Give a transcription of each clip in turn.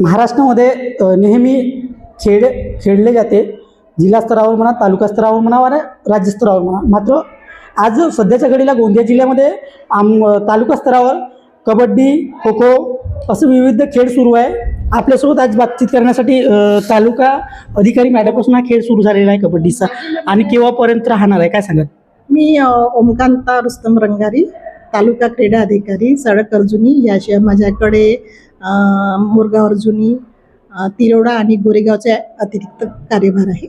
महाराष्ट्रामध्ये नेहमी खेळ खेळले जाते. जिल्हा स्तरावर म्हणा तालुका स्तरावर म्हणा वा राज्य स्तरावर म्हणा. मात्र आज सध्याच्या घडीला गोंदिया जिल्ह्यामध्ये आम तालुका स्तरावर कबड्डी खो खो असं विविध खेळ सुरू आहे. आपल्यासोबत आज बातचीत करण्यासाठी तालुका अधिकारी मॅडमपासून हा खेळ सुरू झालेला आहे कबड्डीचा. आणि केव्हापर्यंत राहणार आहे? काय सांगत मी ओमकांता रुस्तम रंगारी तालुका क्रीडा अधिकारी सडक अर्जुनी याशिवाय माझ्याकडे मुरगाव अर्जुनी तिरोडा आणि गोरेगावचे अतिरिक्त कार्यभार आहे.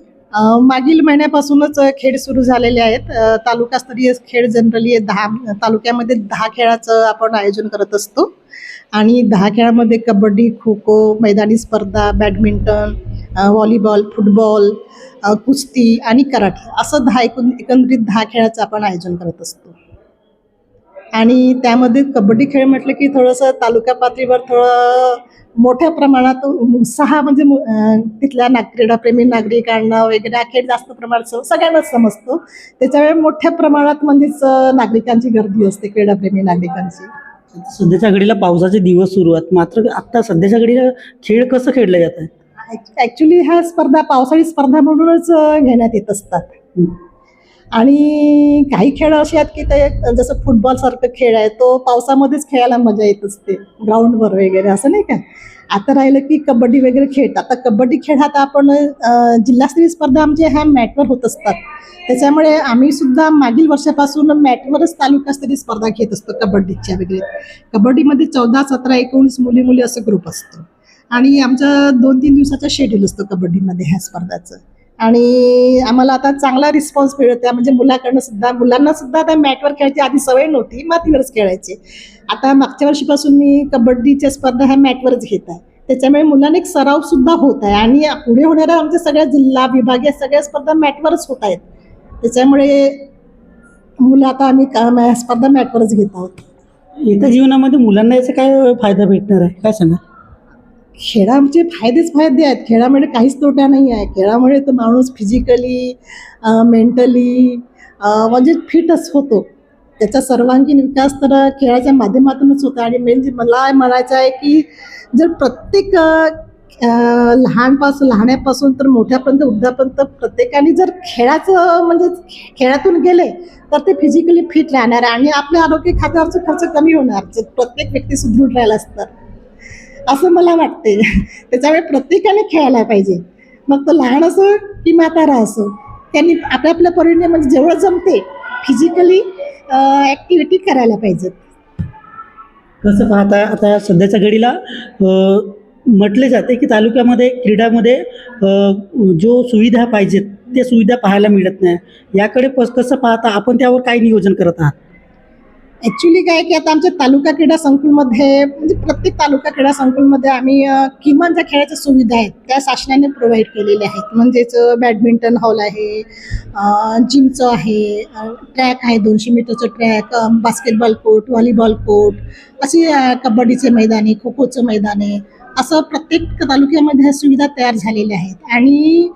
मागील महिन्यापासूनच खेळ सुरू झालेले आहेत. तालुकास्तरीय खेळ जनरली दहा तालुक्यामध्ये दहा खेळाचं आपण आयोजन करत असतो. आणि दहा खेळामध्ये कबड्डी खो खो मैदानी स्पर्धा बॅडमिंटन व्हॉलीबॉल फुटबॉल कुस्ती आणि कराटे असं दहा एकूण एकंदरीत दहा खेळाचं आपण आयोजन करत असतो. आणि त्यामध्ये कबड्डी खेळ म्हटलं की थोडंसं तालुका पातळीवर थोडं मोठ्या प्रमाणात उत्साह म्हणजे तिथल्या नाग क्रीडाप्रेमी नागरिकांना वगैरे हा खेळ जास्त प्रमाणात सगळ्यांनाच समजतो. त्याच्यामुळे मोठ्या प्रमाणात म्हणजेच नागरिकांची गर्दी असते क्रीडाप्रेमी नागरिकांची. सध्याच्या घडीला पावसाचे दिवस सुरू आहेत. मात्र आता सध्याच्या घडीला खेळ कसं खेळलं जात आहे ॲक्च्युली ह्या स्पर्धा पावसाळी स्पर्धा म्हणूनच घेण्यात येत असतात. आणि काही खेळ असे आहेत की ते जसं फुटबॉल सारखं खेळ आहे तो पावसामध्येच खेळायला मजा येत असते ग्राउंडवर वगैरे असं नाही का? आता राहिलं की कबड्डी वगैरे खेळतात आता कबड्डी खेळ आता आपण जिल्हास्तरीय स्पर्धा आमच्या ह्या मॅटवर होत असतात. त्याच्यामुळे आम्ही सुद्धा मागील वर्षापासून मॅटवरच तालुकास्तरीय स्पर्धा घेत असतो कबड्डीच्या वगैरे. कबड्डीमध्ये चौदा सतरा एकोणीस मुली मुली असं ग्रुप असतो. आणि आमचं दोन तीन दिवसाचा शेड्यूल असतो कबड्डीमध्ये ह्या स्पर्धाचं. आणि आम्हाला आता चांगला रिस्पॉन्स मिळत आहे म्हणजे मुलाकडनं सुद्धा मुलांना सुद्धा आता मॅटवर खेळायची आधी सवय नव्हती मातीवरच खेळायचे. आता मागच्या वर्षीपासून मी कबड्डीच्या स्पर्धा ह्या मॅटवरच घेत आहे. त्याच्यामुळे मुलांना एक सराव सुद्धा होत आहे. आणि पुढे होणाऱ्या आमच्या सगळ्या जिल्हा विभागीय सगळ्या स्पर्धा मॅटवरच होत आहेत. त्याच्यामुळे मुलं आता आम्ही का मॅ- स्पर्धा मॅटवरच घेत आहोत. येत्या जीवनामध्ये मुलांना याचा काय फायदा भेटणार आहे? काय सांगा खेळाचे फायदेच फायदे आहेत. खेळामुळे काहीच तोटा नाही आहे. खेळामुळे तर माणूस फिजिकली मेंटली म्हणजे फिटच होतो. त्याचा सर्वांगीण विकास तर खेळाच्या माध्यमातूनच होतो. आणि म्हणजे मला म्हणायचं आहे की जर प्रत्येक लहानपासून लहाण्यापासून तर मोठ्यापर्यंत वृद्धापर्यंत प्रत्येकाने जर खेळाचं म्हणजे खेळातून गेले तर ते फिजिकली फिट राहणार आणि आपल्या आरोग्य खात्यावरचा खर्च कमी होणार. जर प्रत्येक व्यक्ती सुदृढ राहिला असतं. असं मला वाटते त्याच्यामुळे प्रत्येकाने खेळायला पाहिजे. मग तो लहान असो की म्हातारा असो त्यांनी आपल्या आपल्या परीने म्हणजे जेवढं जमते फिजिकली ॲक्टिव्हिटी करायला पाहिजेत कसं पाहता आता सध्याच्या घडीला म्हटले जाते की तालुक्यामध्ये क्रीडामध्ये जो सुविधा पाहिजेत ते सुविधा पाहायला मिळत नाही. याकडे पस कसं पाहता आपण त्यावर काय नियोजन करत आहात. ॲक्च्युली काय की आता आमच्या तालुका क्रीडा संकुलमध्ये म्हणजे प्रत्येक तालुका क्रीडा संकुलमध्ये आम्ही किमान ज्या खेळाच्या सुविधा आहेत त्या शासनाने प्रोव्हाइड केलेल्या आहेत. म्हणजेच बॅडमिंटन हॉल आहे जिमचं आहे ट्रॅक आहे दोनशे मीटरचं track basketball court volleyball court असे कबड्डीचे मैदाने खो खोचं मैदाने असं प्रत्येक तालुक्यामध्ये ह्या सुविधा तयार झालेल्या आहेत. आणि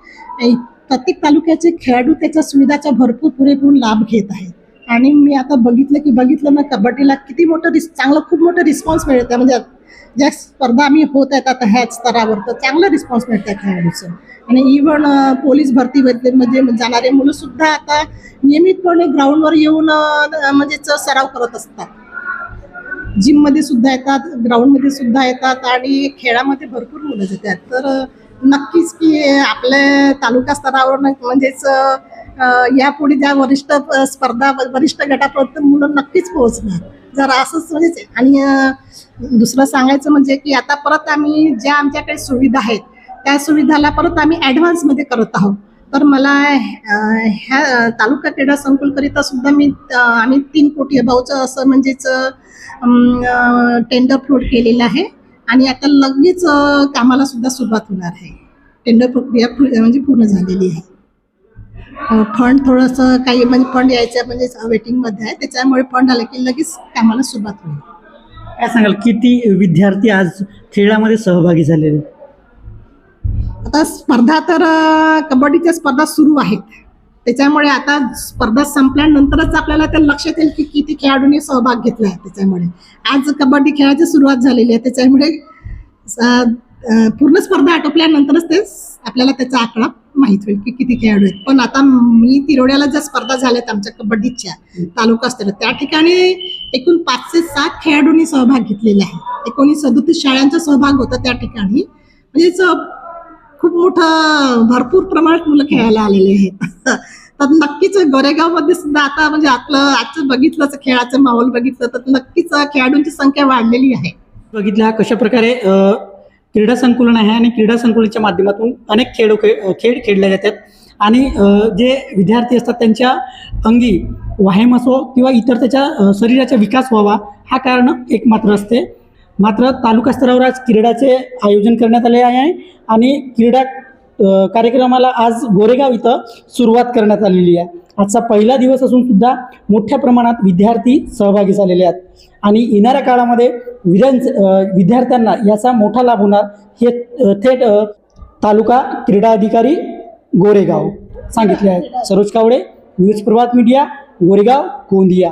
प्रत्येक तालुक्याचे खेळाडू त्याच्या सुविधाचा भरपूर पुरेपूर लाभ घेत आहेत. आणि मी आता बघितलं की बघितलं ना कबड्डीला किती मोठं रिस चांगलं खूप मोठं रिस्पॉन्स मिळतं म्हणजे ज्या स्पर्धा आम्ही होत आहेत आता ह्याच स्तरावर तर चांगलं रिस्पॉन्स मिळत आहे खेळाडूचं. आणि इव्हन पोलीस भरतीमध्ये म्हणजे जाणारे मुलं सुद्धा आता नियमितपणे ग्राउंडवर येऊन म्हणजेच सराव करत असतात. जिममध्ये सुद्धा येतात ग्राउंडमध्ये सुद्धा येतात आणि खेळामध्ये भरपूर मुलं जातात. तर नक्कीच की आपल्या तालुका स्तरावर म्हणजेच यापुढे ज्या वरिष्ठ स्पर्धा वरिष्ठ गटापर्यंत मुलं नक्कीच पोहोचणार. जर असंच म्हणजे आणि दुसरं सांगायचं म्हणजे की आता परत आम्ही ज्या आमच्याकडे सुविधा आहेत त्या सुविधाला परत आम्ही ॲडव्हान्समध्ये करत आहोत. तर मला ह्या तालुका क्रीडा संकुलकरिता सुद्धा मी आम्ही तीन कोटी अभावचं असं म्हणजेच टेंडर फ्लोट केलेलं आहे. आणि आता लगेच कामाला सुद्धा सुरुवात होणार आहे. टेंडर प्रक्रिया म्हणजे पूर्ण झालेली आहे. फंड थोडंसं काही म्हणजे फंड यायचं म्हणजे वेटिंगमध्ये आहे. त्याच्यामुळे फंड आलं की लगेच कामाला सुरुवात होईल. काय सांगाल किती विद्यार्थी आज खेळामध्ये सहभागी झालेले? आता स्पर्धा तर कबड्डीच्या स्पर्धा सुरू आहेत. त्याच्यामुळे आता स्पर्धा संपल्यानंतरच आपल्याला ते लक्षात येईल की किती खेळाडूंनी सहभाग घेतला आहे त्याच्यामुळे. आज कबड्डी खेळाची सुरुवात झालेली आहे. त्याच्यामुळे पूर्ण स्पर्धा आटोपल्यानंतरच ते आपल्याला त्याचा आकडा माहीत होईल की किती खेळाडू आहेत. पण आता मी तिरोड्याला ज्या स्पर्धा झाल्यात आमच्या कबड्डीच्या तालुका स्तरीय त्या ठिकाणी एकूण पाचशे सात खेळाडूंनी सहभाग घेतलेला आहे. एकोणीस सदोतीस शाळांचा सहभाग होता त्या ठिकाणी. म्हणजेच खूप मोठं भरपूर प्रमाणात मुलं खेळायला आलेले आहेत. तर नक्कीच गोरेगावमध्ये सुद्धा आता म्हणजे आपलं आजचं बघितलं खेळाचं माहोल बघितलं तर नक्कीच खेळाडूंची संख्या वाढलेली आहे. बघितल्या कशा प्रकारे क्रीडा संकुलन आहे आणि क्रीडा संकुलनाच्या माध्यमातून अनेक खेळ खेळ खेळ खेळले जातात. आणि जे विद्यार्थी असतात त्यांच्या अंगी व्यायाम असो किंवा इतर त्याच्या शरीराचा विकास व्हावा हा कारण एक मात्र असते मात्र तालुका स्तरावर आज क्रीडाचे आयोजन करण्यात आले आहे आणि क्रीडा कार्यक्रमाला आज गोरेगाव इथं सुरुवात करण्यात आलेली आहे. आजचा पहिला दिवस असून सुद्धा मोठ्या प्रमाणात विद्यार्थी सहभागी झालेले आहेत. आणि येणाऱ्या काळामध्ये विद्यांच विद्यार्थ्यांना याचा मोठा लाभ होणार हे थेट तालुका क्रीडा अधिकारी गोरेगाव. सांगितले आहे. Saroj Kawade news Prabhat media Goregaon Gondia.